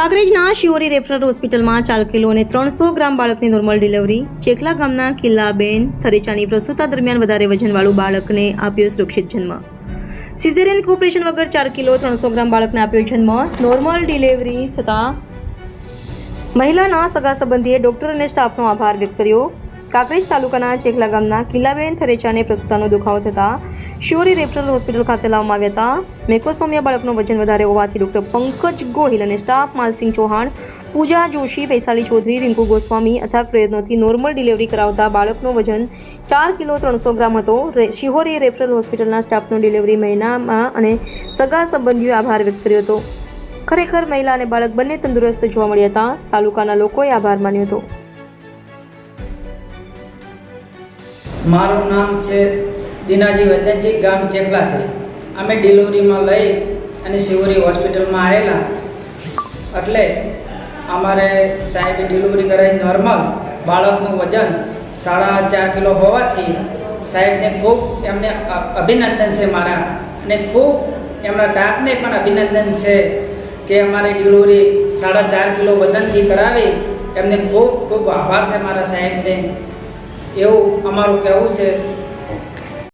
કાંકરેજના Shivri referral હોસ્પિટલમાં ચાર kilo અને ત્રણસો ગ્રામ બાળકની નોર્મલ ડિલિવરી. ચેકલા ગામના કિલ્લાબેન થરેચાની પ્રસૂતા દરમિયાન વધારે વજનવાળું બાળકને આપ્યો સુરક્ષિત જન્મ. સિઝેરિયન ઓપરેશન વગર ચાર કિલો, ત્રણસો ગ્રામ બાળકને આપ્યો જન્મ. નોર્મલ ડિલિવરી થતાં મહિલાના સગા સંબંધીએ ડોક્ટર અને સ્ટાફનો આભાર વ્યક્ત કર્યો. કાંકરેજ તાલુકાના ચેકલા ગામના કિલ્લાબેન થરેચાને પ્રસૂતાનો દુખાવો થતાં શિવરી રેફરલ હોસ્પિટલ ખાતે લાવવામાં આવ્યા હતા. મેકોસોમિયા બાળકનું વજન વધારે હોવાથી ડોક્ટર પંકજ ગોહિલ અને સ્ટાફ માલસિંહ ચૌહાણ, પૂજા જોશી વૈશાલી ચૌધરી, રિંકુ ગોસ્વામી અથાગ પ્રયત્નોથી નોર્મલ ડિલિવરી કરાવતા બાળકનું વજન ચાર કિલો ત્રણસો ગ્રામ હતો. શિહોરી રેફરલ હોસ્પિટલના સ્ટાફનો ડિલિવરી મહિનામાં અને સગા સંબંધીઓએ આભાર વ્યક્ત કર્યો હતો. ખરેખર મહિલા અને બાળક બંને તંદુરસ્ત જોવા મળ્યા હતા. તાલુકાના લોકોએ આભાર માન્યો હતો. મારું નામ છે દિનાજી વૈદ્યજી ગામ ચેખલાથી અમે ડિલિવરીમાં લઈ અને શિવરી હોસ્પિટલમાં આવેલા. એટલે અમારે સાહેબે ડિલિવરી કરાવી નોર્મલ. બાળકનું વજન સાડા ચાર કિલો હોવાથી સાહેબને ખૂબ એમને અભિનંદન છે મારા. અને ખૂબ એમના સ્ટાફને પણ અભિનંદન છે કે અમારી ડિલિવરી સાડા ચાર કિલો વજનથી કરાવી. એમને ખૂબ ખૂબ આભાર છે મારા સાહેબને. એવું અમારું કહેવું છે